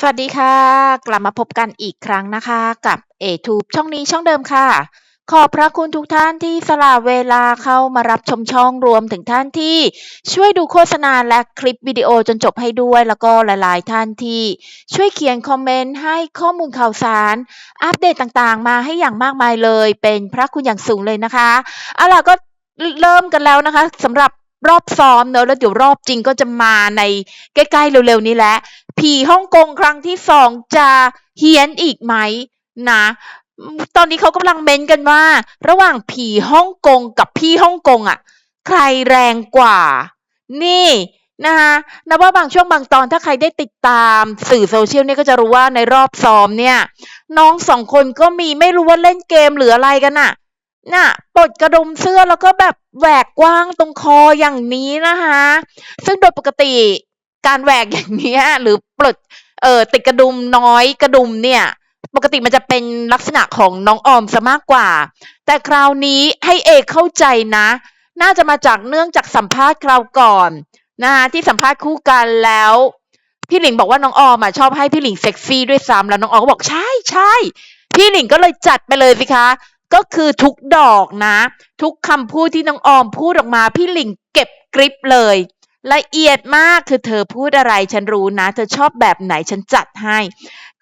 สวัสดีค่ะ กลับมาพบกันอีกครั้งนะคะ กับ a t u b e ช่องนี้ช่องเดิมค่ะ ขอบพระคุณทุกท่านที่สละเวลาเข้ามารับชมช่องรวมถึงท่านที่ช่วยดูโฆษณาและคลิปวิดีโอจนจบให้ด้วย แล้วก็หลาย ๆ ท่านที่ช่วยเขียนคอมเมนต์ให้ข้อมูลข่าวสาร อัปเดตต่างๆ มาให้อย่างมากมายเลย เป็นพระคุณอย่างสูงเลยนะคะเอาล่ะก็เริ่มกันแล้วนะคะสำหรับรอบซ้อมเนอะแล้วเดี๋ยวรอบจริงก็จะมาในใกล้ๆเร็วๆนี้แหละ ผีฮ่องกงครั้งที่สองจะเฮี้ยนอีกไหมนะตอนนี้เขากำลังเม้นกันว่า ระหว่างผีฮ่องกงกับพี่ฮ่องกงอะ ใครแรงกว่า นี่นะคะนับว่าบางช่วงบางตอนถ้าใครได้ติดตามสื่อโซเชียลเนี่ยก็จะรู้ว่าในรอบซ้อมเนี่ย น้องสองคนก็มีไม่รู้ว่าเล่นเกมหรืออะไรกันน่ะน่ะปลดกระดุมเสื้อแล้วก็แบบแหวกกว้างตรงคออย่างนี้นะคะ ซึ่งโดยปกติ การแหวกอย่างเนี้ยหรือปลดเอ่อติดกระดุมน้อยกระดุมเนี่ย ปกติมันจะเป็นลักษณะของน้องออมซะมากกว่า แต่คราวนี้ให้เอกเข้าใจนะ น่าจะมาจากเนื่องจากสัมภาษณ์คราวก่อนนะคะที่สัมภาษณ์คู่กันแล้วพี่หลิงบอกว่าน้องออมอะชอบให้พี่หลิงเซ็กซี่ด้วยซ้ำแล้วน้องออมก็บอกใช่ใช่พี่หลิงก็เลยจัดไปเลยสิคะ ก็คือทุกดอกนะ ทุกคำพูดที่น้องออมพูดออกมา พี่หลิงเก็บกริปเลย ละเอียดมากคือเธอพูดอะไรฉันรู้นะ เธอชอบแบบไหนฉันจัดให้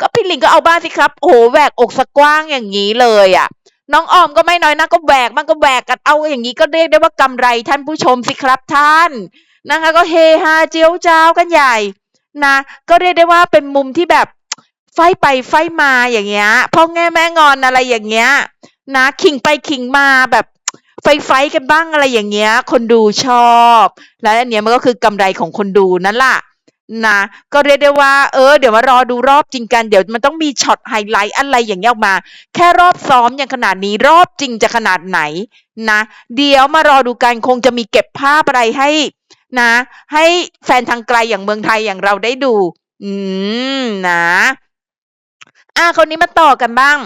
ก็พี่ลิงก็เอาบ้างสิครับ โอ้โหแหวกอกสะกว้างอย่างนี้เลยอะน้องออมก็ไม่น้อยนะก็แหวกมันก็แหวกกันเอาอย่างนี้ก็เรียกได้ว่ากำไรท่านผู้ชมสิครับท่านนะคะก็เฮฮาเจียวจ้าวกันใหญ่นะ ก็เรียกได้ว่าเป็นมุมที่แบบไฟไปไฟมาอย่างเงี้ยพ่อแง่แม่งอนอะไรอย่างเงี้ยนะขิงไปขิงมาแบบ ไฟไฟกันบ้างอะไรอย่างเงี้ย คนดูชอบ แล้วอันเนี้ยมันก็คือกำไรของคนดูนั่นล่ะนะก็เรียกได้ว่า เออ เดี๋ยวมารอดูรอบจริงกัน เดี๋ยวมันต้องมีช็อตไฮไลท์อะไรอย่างเงี้ยออกมา แค่รอบซ้อมอย่างขนาดนี้รอบจริงจะขนาดไหนนะ เดี๋ยวมารอดูกันคงจะมีเก็บภาพอะไรให้นะ ให้แฟนทางไกลอย่างเมืองไทยอย่างเราได้ดู อืมนะ อ่าคนนี้มาต่อกันบ้าง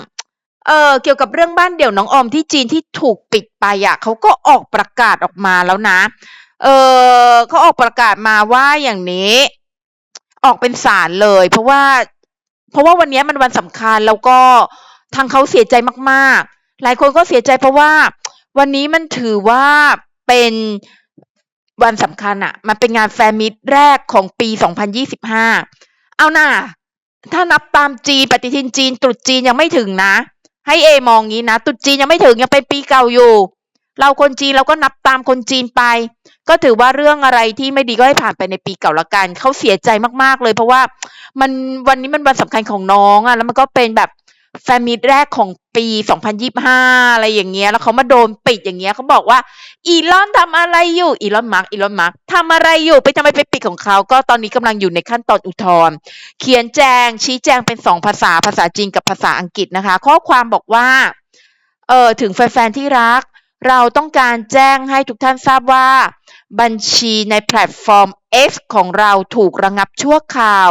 เออเกี่ยวกับเรื่องบ้านเดี่ยวน้องออมที่จีนที่ถูกปิดไปอะเขาก็ออกประกาศออกมาแล้วนะ เออเขาออกประกาศมาว่าอย่างนี้ ออกเป็นสารเลย เพราะว่า เพราะว่าวันนี้มันวันสำคัญแล้วก็ทางเขาเสียใจมากๆ หลายคนก็เสียใจเพราะว่า วันนี้มันถือว่าเป็นวันสำคัญอะมันเป็นงานแฟมิตแรกของปี 2025 เอาน่ะถ้านับตามจีนปฏิทินจีนตรุษจีนยังไม่ถึงนะ ให้เอมองงี้นะตรุษจีนยังไม่ถึงยังเป็นปีเก่าอยู่ เราคนจีนเราก็นับตามคนจีนไป ก็ถือว่าเรื่องอะไรที่ไม่ดีก็ให้ผ่านไปในปีเก่าละกันเขาเสียใจมากๆเลย เพราะว่ามันวันนี้มันวันสำคัญของน้องอะแล้วมันก็เป็นแบบแฟมิตแรกของปี 2025 อะไรอย่างเงี้ย แล้วเขามาโดนปิดอย่างเงี้ยเขาบอกว่า อีลอนทำอะไรอยู่อีลอนมาร์กอีลอนมาร์กทำอะไรอยู่ไปทำไมไปปิดของเขา ก็ตอนนี้กำลังอยู่ในขั้นตอนอุทธรณ์เขียนแจงชี้แจงเป็นสองภาษาภาษาจีนกับภาษาอังกฤษนะคะ ข้อความบอกว่าเออถึงแฟนๆที่รัก เราต้องการแจ้งให้ทุกท่านทราบว่า บัญชีในแพลตฟอร์ม X ของเราถูกระงับชั่วคราว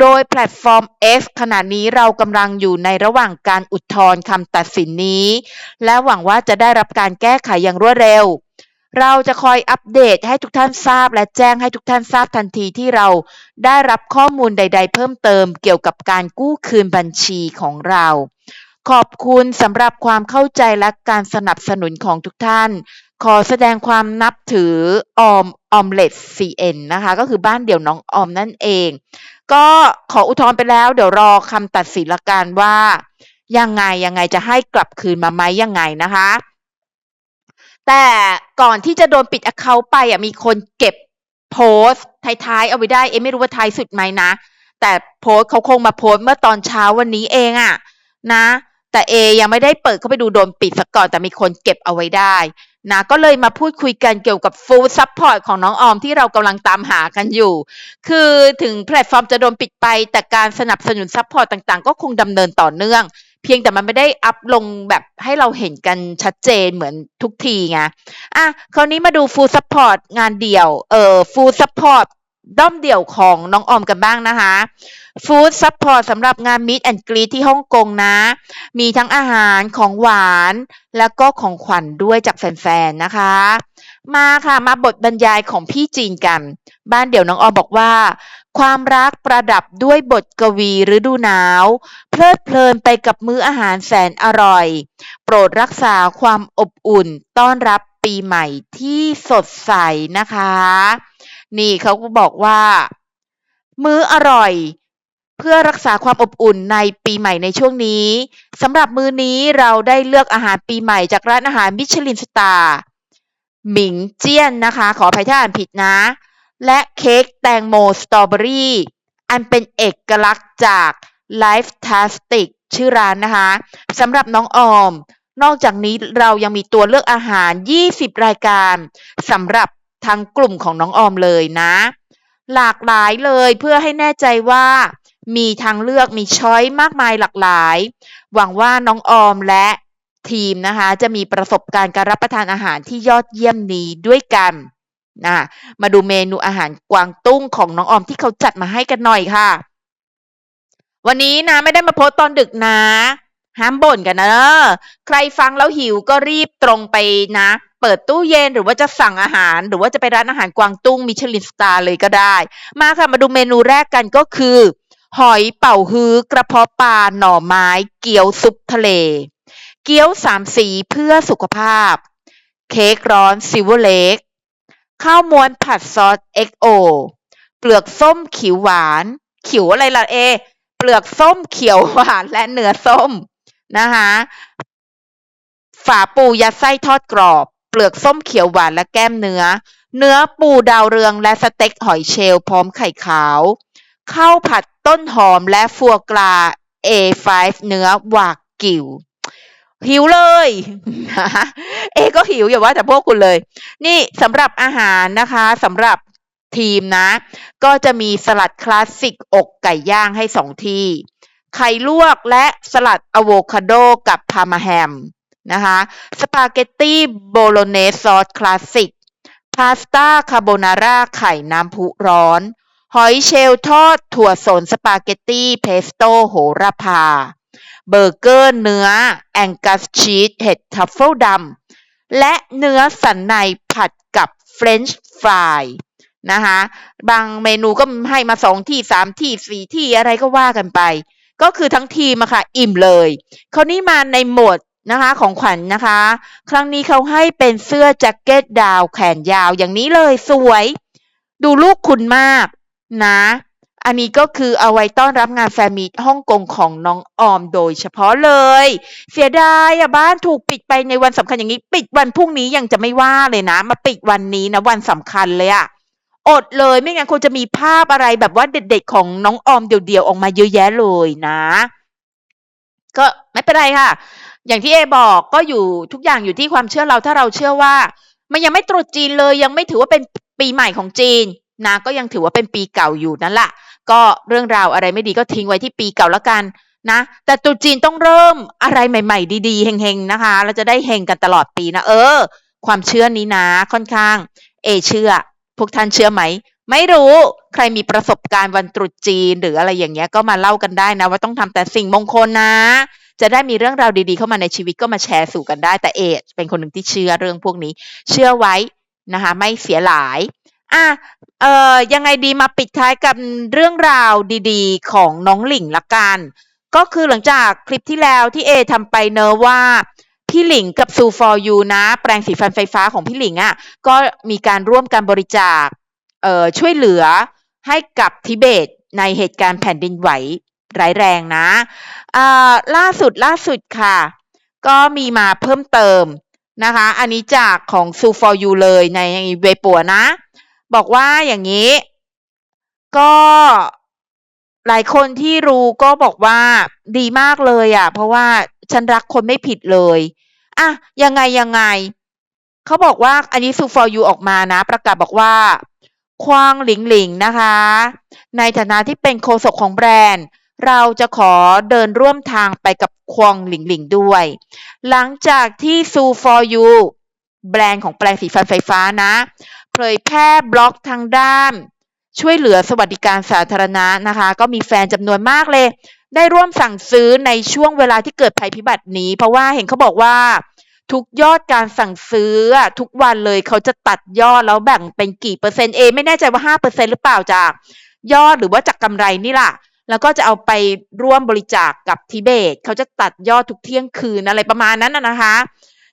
โดยแพลตฟอร์ม X ขณะนี้เรากำลังอยู่ในระหว่างการอุทธรณ์คำตัดสินนี้ และหวังว่าจะได้รับการแก้ไขอย่างรวดเร็ว เราจะคอยอัปเดตให้ทุกท่านทราบ และแจ้งให้ทุกท่านทราบทันทีที่เราได้รับข้อมูลใด ๆ เพิ่มเติมเกี่ยวกับการกู้คืนบัญชีของเรา ขอบคุณสำหรับความเข้าใจและการสนับสนุนของทุกท่าน ขอแสดงความนับถือออมออมเล็ต CN นนะคะ ก็คือบ้านเดี่ยวน้องออมนั่นเอง ก็ขออุทธรณ์ไปแล้ว เดี๋ยวรอคำตัดสินละกันว่า ยังไงยังไงจะให้กลับคืนมาไหมยังไงนะคะ แต่ก่อนที่จะโดนปิด account ไปอะมีคนเก็บโพสต์ท้ายๆเอาไว้ได้เอะไม่รู้ว่าท้ายสุดไหมนะ แต่โพสต์เขาคงมาโพสต์เมื่อตอนเช้าวันนี้เองอะนะ แต่เอยังไม่ได้เปิดเข้าไปดูโดนปิดซะก่อนแต่มีคนเก็บเอาไว้ได้นะก็เลยมาพูดคุยกันเกี่ยวกับ full support ของน้องออมที่เรากำลังตามหากันอยู่ คือถึงแพลตฟอร์มจะโดนปิดไป แต่การสนับสนุนซัพพอร์ตต่างๆ ก็คงดำเนินต่อเนื่อง เพียงแต่มันไม่ได้อัพลงแบบให้เราเห็นกันชัดเจนเหมือนทุกทีไงอะคราวนี้มาดู full support งานเดี่ยวเอ่อ full support ด้อมเดี่ยวของน้องออมกันบ้างนะคะ Food Support สำหรับงาน Meet and Greet ที่ฮ่องกงนะ มีทั้งอาหารของหวานแล้วก็ของขวัญด้วยจากแฟนๆนะคะ มาค่ะมาบทบรรยายของพี่จีนกัน บ้านเดี่ยวน้องออมบอกว่า ความรักประดับด้วยบทกวีฤดูหนาว เพลิดเพลินไปกับมื้ออาหารแสนอร่อย โปรดรักษาความอบอุ่นต้อนรับปีใหม่ที่สดใสนะคะ นี่เขาก็บอกว่า มื้ออร่อยเพื่อรักษาความอบอุ่นในปีใหม่ในช่วงนี้สำหรับมื้อนี้เราได้เลือกอาหารปีใหม่จากร้านอาหารมิชลินสตาร์หมิงเจี้ยนนะคะ ขออภัยถ้าอ่านผิดนะ และเค้กแตงโมสตรอเบอรี่อันเป็นเอกลักษณ์จาก Life t a s t i c ชื่อร้านนะคะสำหรับน้องออม นอกจากนี้เรายังมีตัวเลือกอาหาร 20 รายการสำหรับ ทางกลุ่มของน้องออมเลยนะ หลากหลายเลยเพื่อให้แน่ใจว่า มีทางเลือกมีช้อยมากมายหลากหลาย หวังว่าน้องออมและทีมนะคะ จะมีประสบการณ์การรับประทานอาหารที่ยอดเยี่ยมนี้ด้วยกันนะมาดูเมนูอาหารกวางตุ้งของน้องออมที่เขาจัดมาให้กันหน่อยค่ะ วันนี้นะไม่ได้มาโพสต์ตอนดึกนะ ห้ามบ่นกันนะ ใครฟังแล้วหิวก็รีบตรงไปนะ เปิดตู้เย็นหรือว่าจะสั่งอาหาร หรือว่าจะไปร้านอาหารกวางตุ้งมิชลินสตาร์เลยก็ได้ มาค่ะมาดูเมนูแรกกันก็คือ หอยเป่าฮื้อกระเพาะปลาหน่อไม้ เกี๊ยวซุปทะเล เกี๊ยวสามสีเพื่อสุขภาพ เค้กร้อนซิลเวอร์เล็กข้าวม้วนผัดซอสเอ็กโอเปลือกส้มเขียวหวานเขียวอะไรล่ะเอ เปลือกส้มเขียวหวานและเนื้อส้มนะคะฝาปูยัดไส้ทอดกรอบ เปลือกส้มเขียวหวานและแก้มเนื้อ เนื้อปูดาวเรืองและสเต็กหอยเชลล์พร้อมไข่ขาวข้าวผัดต้นหอมและฟัวกรา A5 เนื้อวากิวหิวเลยนะเอก็หิวอย่าว่าแต่พวกคุณเลย นี่สำหรับอาหารนะคะสำหรับทีมนะ ก็จะมีสลัดคลาสสิกอกไก่ย่างให้สองที่ ไข่ลวกและสลัดอะโวคาโดกับพามาแฮม นะคะสปาเกตตี้โบโลเนสซอสคลาสสิกพาสต้าคาโบนาร่าไข่น้ำพุร้อน หอยเชลล์ทอดถั่วสนสปาเกตตี้เพสโต้โหระพา เบอร์เกอร์เนื้อ แองกัสชีสเห็ดทัฟเฟิลดำและเนื้อสันในผัดกับเฟรนช์ฟรายนะคะบางเมนูก็ให้มาสองที่สามที่สี่ที่อะไรก็ว่ากันไป ก็คือทั้งทีมอะค่ะ อิ่มเลย คราวนี้มาในโหมด นะคะของขวัญนนะคะ ครั้งนี้เขาให้เป็นเสื้อแจ็คเก็ตดาวแขนยาวอย่างนี้เลยสวย ดูลูกคุณมากนะ อันนี้ก็คือเอาไว้ต้อนรับงานแฟมีตฮ่องกงของน้องออมโดยเฉพาะเลย เสียดายอะบ้านถูกปิดไปในวันสำคัญอย่างนี้ ปิดวันพรุ่งนี้ยังจะไม่ว่าเลยนะ มาปิดวันนี้นะวันสำคัญเลยอะอดเลยไม่งั้นคงจะมีภาพอะไรแบบว่าเด็ดๆของน้องออมเดี่ยวๆออกมาเยอะแยะเลยนะ ก็ไม่เป็นไรค่ะ อย่างที่เอบอกก็อยู่ทุกอย่างอยู่ที่ความเชื่อเราถ้าเราเชื่อว่า มันยังไม่ตรุษจีนเลยยังไม่ถือว่าเป็นปีใหม่ของจีนนะก็ยังถือว่าเป็นปีเก่าอยู่นั่นแหละก็เรื่องราวอะไรไม่ดีก็ทิ้งไว้ที่ปีเก่าแล้วกันนะ แต่ตรุษจีนต้องเริ่มอะไรใหม่ ๆ ดีๆเฮงๆนะคะ เราจะได้เฮงกันตลอดปีนะเออ ความเชื่อนี้นะค่อนข้าง เอเชื่อ พวกท่านเชื่อไหมไม่รู้ใครมีประสบการณ์วันตรุษจีนหรืออะไรอย่างเงี้ยก็มาเล่ากันได้นะ ว่าต้องทำแต่สิ่งมงคลนะ จะได้มีเรื่องราวดีๆเข้ามาในชีวิตก็มาแชร์สู่กันได้ แต่เอจเป็นคนหนึ่งที่เชื่อเรื่องพวกนี้ เชื่อไว้นะคะไม่เสียหลายอะเอ่อยังไงดีมาปิดท้ายกับเรื่องราวดีๆ ของน้องหลิงละกัน ก็คือหลังจากคลิปที่แล้วที่เอทำไปเนอะว่าพี่หลิงกับซูฟอร์ยูนะ แปลงสีฟันไฟฟ้าของพี่หลิงอะ่ะก็มีการร่วมการบริจาคเอ่อช่วยเหลือให้กับทิเบตในเหตุการณ์แผ่นดินไหว ร้ายแรงนะล่าสุดล่าสุดค่ะ ก็มีมาเพิ่มเติมนะคะ อันนี้จากของซูฟอร์ยูเลยในเวปัวนะ บอกว่าอย่างนี้ ก็หลายคนที่รู้ก็บอกว่าดีมากเลยอะ เพราะว่าฉันรักคนไม่ผิดเลยอะยังไงยังไง เขาบอกว่าอันนี้ซูฟอร์ยูออกมานะ ประกาศบอกว่า ควางหลิงหลิงนะคะ ในฐานะที่เป็นโฆษกของแบรนด์ เราจะขอเดินร่วมทางไปกับควงหลิงหลิงด้วย หลังจากที่ซูฟอร์ยูแบรนด์ของแปลงสีฟันไฟฟ้านะ เผยแพร่บล็อกทางด้าน ช่วยเหลือสวัสดิการสาธารณะนะคะ ก็มีแฟนจำนวนมากเลย ได้ร่วมสั่งซื้อในช่วงเวลาที่เกิดภัยพิบัตินี้ เพราะว่าเห็นเขาบอกว่า ทุกยอดการสั่งซื้อทุกวันเลยเขาจะตัดยอดแล้วแบ่งเป็นกี่เปอร์เซ็นต์เอไม่แน่ใจว่าห้าเปอร์เซ็นหรือเปล่าจ้ะยอดหรือว่าจากกำไรนี่ล่ะ แล้วก็จะเอาไปร่วมบริจาคกกับทิเบต เขาจะตัดยอดทุกเที่ยงคืนอะไรประมาณนั้นนะนะคะ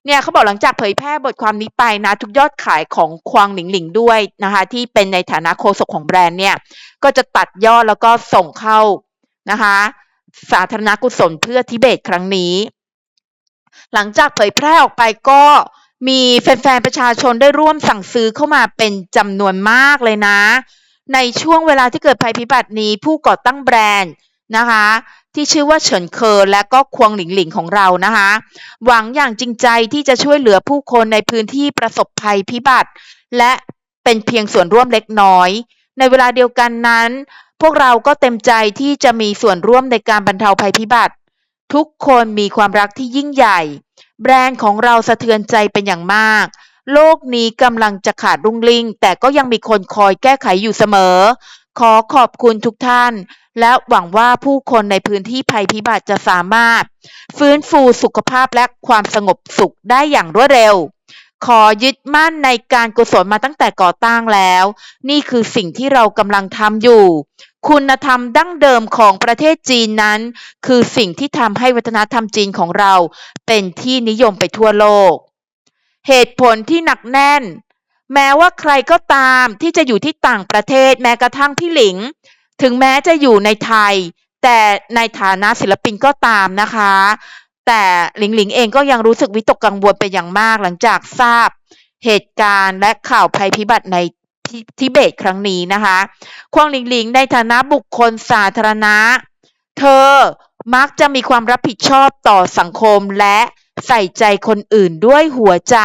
เนี่ยเขาบอกหลังจากเผยแพร่บทความนี้ไปนะ ทุกยอดขายของควางหลิงหลิงด้วยนะคะ ที่เป็นในฐานะโฆษกของแบรนด์เนี่ย ก็จะตัดยอดแล้วก็ส่งเข้านะคะ สาธารณกุศลเพื่อทิเบตครั้งนี้ หลังจากเผยแพร่ออกไปก็มีแฟนๆประชาชนได้ร่วมสั่งซื้อเข้ามาเป็นจำนวนมากเลยนะ ในช่วงเวลาที่เกิดภัยพิบัตินี้ผู้ก่อตั้งแบรนด์นะคะที่ชื่อว่าเฉินเคอและก็ควงหลิงหลิงของเรานะคะหวังอย่างจริงใจที่จะช่วยเหลือผู้คนในพื้นที่ประสบภัยพิบัติ และเป็นเพียงส่วนร่วมเล็กน้อย ในเวลาเดียวกันนั้น พวกเราก็เต็มใจที่จะมีส่วนร่วมในการบรรเทาภัยพิบัติ ทุกคนมีความรักที่ยิ่งใหญ่ แบรนด์ของเราสะเทือนใจเป็นอย่างมาก โลกนี้กำลังจะขาดรุ่งริ่ง แต่ก็ยังมีคนคอยแก้ไขอยู่เสมอ ขอขอบคุณทุกท่าน และหวังว่าผู้คนในพื้นที่ภัยพิบัติจะสามารถ ฟื้นฟูสุขภาพและความสงบสุขได้อย่างรวดเร็ว ขอยึดมั่นในการกุศลมาตั้งแต่ก่อตั้งแล้ว นี่คือสิ่งที่เรากำลังทำอยู่ คุณธรรมดั้งเดิมของประเทศจีนนั้น คือสิ่งที่ทำให้วัฒนธรรมจีนของเรา เป็นที่นิยมไปทั่วโลก เหตุผลที่หนักแน่น แม้ว่าใครก็ตามที่จะอยู่ที่ต่างประเทศแม้กระทั่งพี่หลิง ถึงแม้จะอยู่ในไทย แต่ในฐานะศิลปินก็ตามนะคะ แต่หลิงหลิงเองก็ยังรู้สึกวิตกกังวลเป็นอย่างมากหลังจากทราบเหตุการณ์และข่าวภัยพิบัติในทิทิเบตครั้งนี้นะคะควงหลิงหลิงในฐานะบุคคลสาธารณะ เธอมักจะมีความรับผิดชอบต่อสังคมและ ใส่ใจคนอื่นด้วยหัวใจ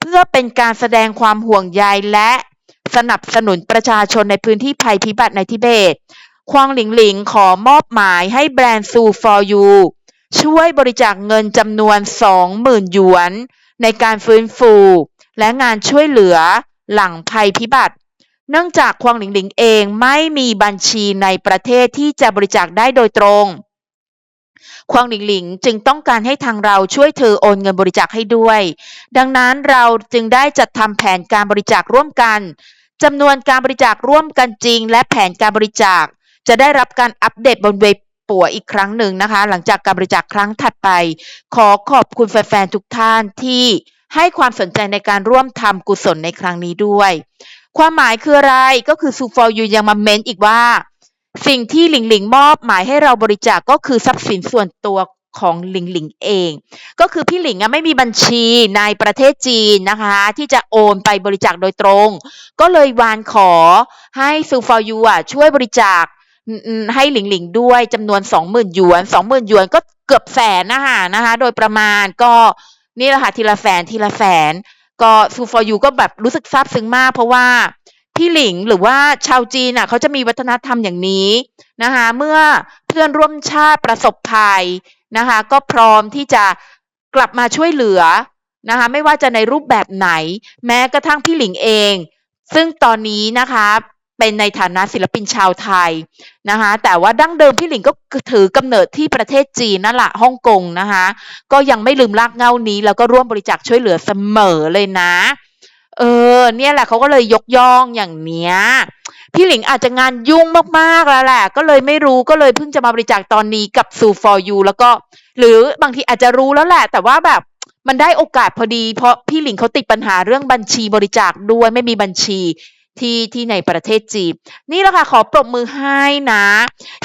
เพื่อเป็นการแสดงความห่วงใยและสนับสนุนประชาชนในพื้นที่ภัยพิบัติในทิเบต ควงหลิงหลิงขอมอบหมายให้แบรนด์ซู for you ช่วยบริจาคเงินจำนวน 20,000 หยวน ในการฟื้นฟู และงานช่วยเหลือหลังภัยพิบัติ เนื่องจากควงหลิงหลิงเองไม่มีบัญชีในประเทศที่จะบริจาคได้โดยตรง ควงหลิงหลิงจึงต้องการให้ทางเราช่วยเธอโอนเงินบริจาคให้ด้วย ดังนั้นเราจึงได้จัดทำแผนการบริจาคร่วมกันจำนวนการบริจาคร่วมกันจริง และแผนการบริจาค จะได้รับการอัปเดตบนเว็บปัวอีกครั้งหนึ่งนะคะ หลังจากการบริจาคครั้งถัดไป ขอขอบคุณแฟนๆทุกท่านที่ให้ความสนใจในการร่วมทำกุศลในครั้งนี้ด้วย ความหมายคืออะไรก็คือซูฟอร์ยูยังมาเม้นอีกว่า สิ่งที่หลิงหลิงมอบหมายให้เราบริจาคก็คือทรัพย์สินส่วนตัวของหลิงหลิงเอง ก็คือพี่หลิงอะไม่มีบัญชีในประเทศจีนนะคะ ที่จะโอนไปบริจาคโดยตรง ก็เลยวานขอให้ซูฟอร์ยูอะช่วยบริจาคให้หลิงหลิงด้วยจำนวนสองหมื่นหยวนสองหมื่นหยวนก็เกือบแสนนะคะนะคะ โดยประมาณก็นี่แหละค่ะทีละแสนทีละแสน ก็ซูฟอร์ยูก็แบบรู้สึกซาบซึ้งมากเพราะว่า พี่หลิงหรือว่าชาวจีนอะเขาจะมีวัฒนธรรมอย่างนี้นะคะเมื่อเพื่อนร่วมชาติประสบภัยนะคะก็พร้อมที่จะกลับมาช่วยเหลือนะคะไม่ว่าจะในรูปแบบไหน แม้กระทั่งพี่หลิงเอง ซึ่งตอนนี้นะคะเป็นในฐานะศิลปินชาวไทยนะคะแต่ว่าดั้งเดิมพี่หลิงก็ถือกำเนิดที่ประเทศจีนนั่นแหละฮ่องกงนะคะก็ยังไม่ลืมรากเง้านี้ แล้วก็ร่วมบริจาคช่วยเหลือเสมอเลยนะ เออ เนี่ยแหละเขาก็เลยยกย่องอย่างเนี้ย พี่หลิงอาจจะงานยุ่งมากๆแล้วแหละ ก็เลยไม่รู้ก็เลยเพิ่งจะมาบริจาคตอนนี้กับซู for you แล้วก็ หรือบางทีอาจจะรู้แล้วแหละ แต่ว่าแบบมันได้โอกาสพอดี เพราะพี่หลิงเขาติดปัญหาเรื่องบัญชีบริจาคด้วยไม่มีบัญชีที่ที่ในประเทศจีนนี่แหละค่ะขอปรบมือให้นะ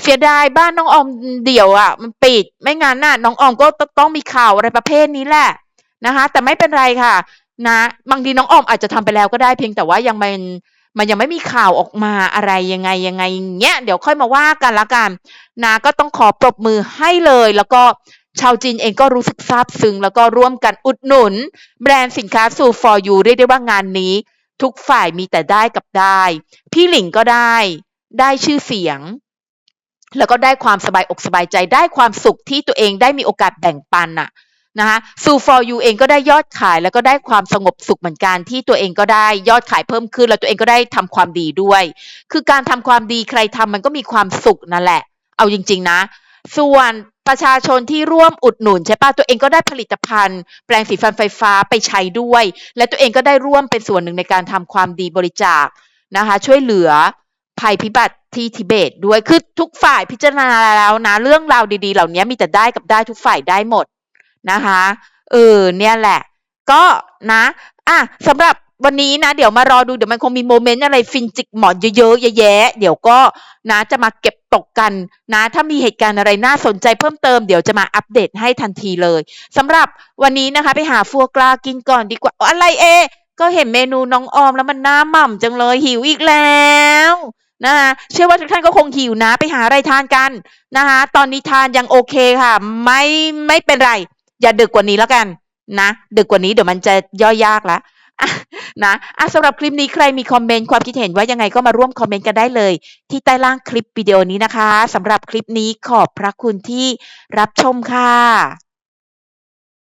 เสียดายบ้านน้องออมเดี่ยวอะ มันปิดไม่งั้นน่ะน้องออมก็ต้องมีข่าวอะไรประเภทนี้แหละนะคะ แต่ไม่เป็นไรค่ะ นะบางทีน้องออมอาจจะทำไปแล้วก็ได้เพียงแต่ว่ายังมันมันยังไม่มีข่าวออกมาอะไรยังไงยังไงอย่างเงี้ยเดี๋ยวค่อยมาว่ากันละกันนะก็ต้องขอปรบมือให้เลย แล้วก็ชาวจีนเองก็รู้สึกซาบซึ้งแล้วก็ร่วมกันอุดหนุน แบรนด์สินค้าสู่ for you เรียกได้ว่างานนี้ ทุกฝ่ายมีแต่ได้กับได้ พี่หลิงก็ได้ ได้ชื่อเสียง แล้วก็ได้ความสบายอกสบายใจได้ความสุขที่ตัวเองได้มีโอกาสแบ่งปันน่ะ นะคะซู for you เองก็ได้ยอดขายแล้วก็ได้ความสงบสุขเหมือนกันที่ตัวเองก็ได้ยอดขายเพิ่มขึ้น แล้วตัวเองก็ได้ทำความดีด้วย คือการทำความดีใครทำมันก็มีความสุขนั่นแหละ เอาจริง ๆ นะ ส่วนประชาชนที่ร่วมอุดหนุนใช่ปะตัวเองก็ได้ผลิตภัณฑ์ แปลงสีฟันไฟฟ้าไปใช้ด้วย และตัวเองก็ได้ร่วมเป็นส่วนหนึ่งในการทำความดีบริจาคนะคะ ช่วยเหลือภัยพิบัติที่ทิเบตด้วยคือทุกฝ่ายพิจารณาแล้วนะ เรื่องราวดีๆ เหล่านี้มีแต่ได้กับได้ทุกฝ่ายได้หมด นะคะ เออเนี่ยแหละ ก็นะอะสำหรับวันนี้นะ เดี๋ยวมารอดูเดี๋ยวมันคงมีโมเมนต์อะไรฟินจิกหมอนเยอะๆแยะๆเดี๋ยวก็นะจะมาเก็บตกกันนะ ถ้ามีเหตุการณ์อะไรน่าสนใจเพิ่มเติมเดี๋ยวจะมาอัปเดตให้ทันทีเลยสำหรับวันนี้นะคะ ไปหาฟัวกรากินก่อนดีกว่าอ๋อะไรเอ ก็เห็นเมนูน้องออมแล้วมันน่าหม่ำจังเลยหิวอีกแล้วนะคะเชื่อว่าทุกท่านก็คงหิวนะ ไปหาอะไรทานกันนะคะ ตอนนี้ทานยังโอเคค่ะ ไม่ไม่เป็นไร อย่าดึกกว่านี้แล้วกันนะดึกกว่านี้เดี๋ยวมันจะย่อยยากละนะอะสำหรับคลิปนี้ใครมีคอมเมนต์ความคิดเห็นว่ายังไงก็มาร่วมคอมเมนต์กันได้เลย ที่ใต้ล่างคลิปวิดีโอนี้นะคะสำหรับคลิปนี้ขอบพระคุณที่รับชมค่ะ